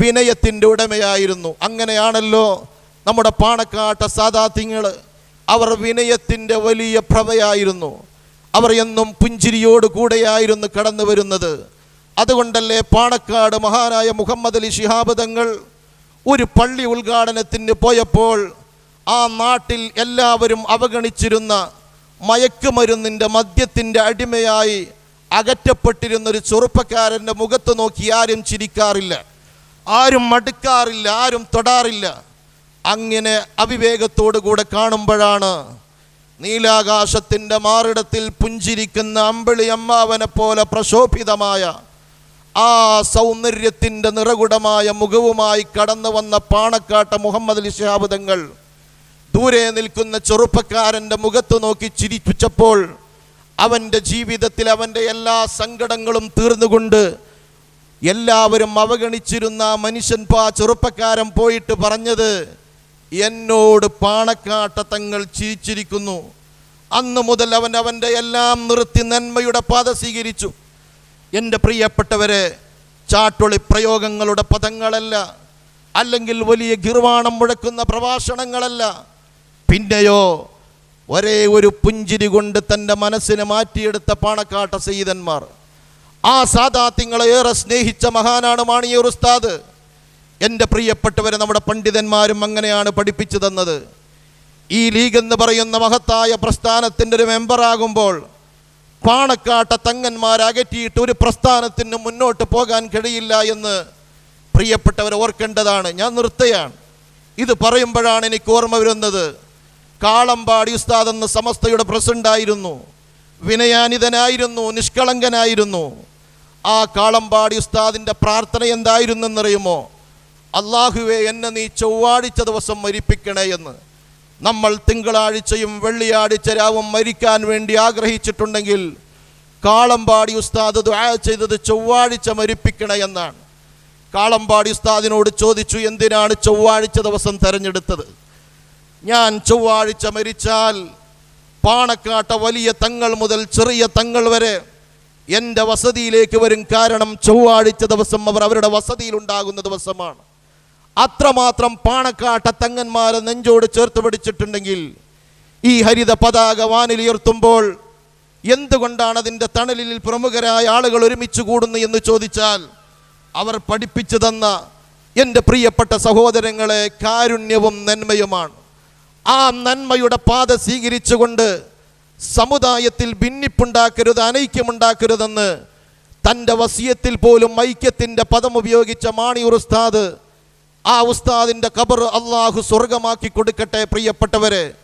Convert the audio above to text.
വിനയത്തിന്റെ ഉടമയായിരുന്നു. അങ്ങനെയാണല്ലോ നമ്മുടെ പാണക്കാട്ട സാദാത്യങ്ങൾ അവർ വിനയത്തിന്റെ വലിയ പ്രഭയായിരുന്നു. അവർ എന്നും പുഞ്ചിരിയോട് കൂടെയായിരുന്നു കടന്നു വരുന്നത്. അതുകൊണ്ടല്ലേ പാണക്കാട് മഹാനായ മുഹമ്മദ് അലി ശിഹാബ് തങ്ങൾ ഒരു പള്ളി ഉദ്ഘാടനത്തിന് പോയപ്പോൾ ആ നാട്ടിൽ എല്ലാവരും അവഗണിച്ചിരുന്ന മയക്കുമരുന്നിന്റെ മദ്യത്തിന്റെ അടിമയായി അകറ്റപ്പെട്ടിരുന്ന ഒരു ചെറുപ്പക്കാരന്റെ മുഖത്ത് നോക്കി ആരും ചിരിക്കാറില്ല. ആരും മടുക്കാറില്ല ആരും തൊടാറില്ല. അങ്ങനെ അവിവേകത്തോടു കൂടെ കാണുമ്പോഴാണ് നീലാകാശത്തിന്റെ മാറിടത്തിൽ പുഞ്ചിരിക്കുന്ന അമ്പിളി അമ്മാവനെ പോലെ പ്രശോഭിതമായ ആ സൗന്ദര്യത്തിന്റെ നിറകുടമായ മുഖവുമായി കടന്നു വന്ന പാണക്കാട്ട മുഹമ്മദ് അലി ശിഹാബ് തങ്ങൾ ദൂരെ നിൽക്കുന്ന ചെറുപ്പക്കാരന്റെ മുഖത്ത് നോക്കി ചിരിപ്പിച്ചപ്പോൾ അവന്റെ ജീവിതത്തിൽ അവന്റെ എല്ലാ സങ്കടങ്ങളും തീർന്നുകൊണ്ട് എല്ലാവരും അവഗണിച്ചിരുന്ന മനുഷ്യൻ പാ ചെറുപ്പക്കാരൻ പോയിട്ട് പറഞ്ഞത് എന്നോട് പാണക്കാട്ട തങ്ങൾ ചിരിച്ചിരിക്കുന്നു. അന്ന് മുതൽ അവൻ അവന്റെ എല്ലാം നിർത്തി നന്മയുടെ പാത സ്വീകരിച്ചു. എന്റെ പ്രിയപ്പെട്ടവരെ ചാട്ടൊളി പ്രയോഗങ്ങളുടെ പദങ്ങളല്ല അല്ലെങ്കിൽ വലിയ ഗിർവാണം മുഴക്കുന്ന പ്രഭാഷണങ്ങളല്ല. പിന്നെയോ ഒരേ ഒരു പുഞ്ചിരി കൊണ്ട് തന്റെ മനസ്സിനെ മാറ്റിയെടുത്ത പാണക്കാട്ട സയ്യിദന്മാർ ആ സാദാത്യങ്ങളെ ഏറെ സ്നേഹിച്ച മഹാനാണ് മാണിയൂർ ഉസ്താദ്. എന്റെ പ്രിയപ്പെട്ടവരെ നമ്മുടെ പണ്ഡിതന്മാരും അങ്ങനെയാണ് പഠിപ്പിച്ചു തന്നത് ഈ ലീഗ് എന്ന് പറയുന്ന മഹത്തായ പ്രസ്ഥാനത്തിന്റെ ഒരു മെമ്പറാകുമ്പോൾ പാണക്കാട്ട തങ്ങന്മാരകറ്റിയിട്ട് ഒരു പ്രസ്ഥാനത്തിന് മുന്നോട്ട് പോകാൻ കഴിയില്ല എന്ന് പ്രിയപ്പെട്ടവർ ഓർക്കേണ്ടതാണ്. ഞാൻ നിർത്തുകയാണ് ഇത് പറയുമ്പോഴാണ് എനിക്ക് ഓർമ്മ വരുന്നത്. കാളമ്പാടി ഉസ്താദ് എന്ന സമസ്തയുടെ പ്രസിഡന്റായിരുന്നു വിനയാനിതനായിരുന്നു നിഷ്കളങ്കനായിരുന്നു. ആ കാളമ്പാടി ഉസ്താദിന്റെ പ്രാർത്ഥന എന്തായിരുന്നെന്നറിയുമോ? അള്ളാഹുവെ എന്നെ നീ ചൊവ്വാഴ്ച ദിവസം മരിപ്പിക്കണേ എന്ന്. നമ്മൾ തിങ്കളാഴ്ചയും വെള്ളിയാഴ്ച രാവും മരിക്കാൻ വേണ്ടി ആഗ്രഹിച്ചിട്ടുണ്ടെങ്കിൽ കാളമ്പാടി ഉസ്താദ് ദുആ ചെയ്തത് ചൊവ്വാഴ്ച മരിപ്പിക്കണേ എന്നാണ്. കാളമ്പാടി ഉസ്താദിനോട് ചോദിച്ചു എന്തിനാണ് ചൊവ്വാഴ്ച ദിവസം തെരഞ്ഞെടുത്തത്? ഞാൻ ചൊവ്വാഴ്ച മരിച്ചാൽ പാണക്കാട്ട വലിയ തങ്ങൾ മുതൽ ചെറിയ തങ്ങൾ വരെ എന്റെ വസതിയിലേക്ക് വരും കാരണം ചൊവ്വാഴ്ച ദിവസം അവർ അവരുടെ വസതിയിൽ ഉണ്ടാകുന്ന ദിവസമാണ്. അത്രമാത്രം പാണക്കാട്ട തങ്ങന്മാരെ നെഞ്ചോട് ചേർത്ത് പിടിച്ചിട്ടുണ്ടെങ്കിൽ ഈ ഹരിത പതാക വാനിലുയർത്തുമ്പോൾ എന്തുകൊണ്ടാണ് അതിന്റെ തണലിൽ പ്രമുഖരായ ആളുകൾ ഒരുമിച്ച് കൂടുന്നു എന്ന് ചോദിച്ചാൽ അവർ പഠിപ്പിച്ചു തന്ന എന്റെ പ്രിയപ്പെട്ട സഹോദരങ്ങളെ കാരുണ്യവും നന്മയുമാണ്. ആ നന്മയുടെ പാത സ്വീകരിച്ചുകൊണ്ട് സമുദായത്തിൽ ഭിന്നിപ്പുണ്ടാക്കരുത് അനൈക്യമുണ്ടാക്കരുതെന്ന് തന്റെ വസിയത്തിൽ പോലും ഐക്യത്തിന്റെ പദം ഉപയോഗിച്ച മാണി ഉസ്താദ് ആ ഉസ്താദിന്റെ ഖബർ അള്ളാഹു സ്വർഗമാക്കി കൊടുക്കട്ടെ പ്രിയപ്പെട്ടവരെ.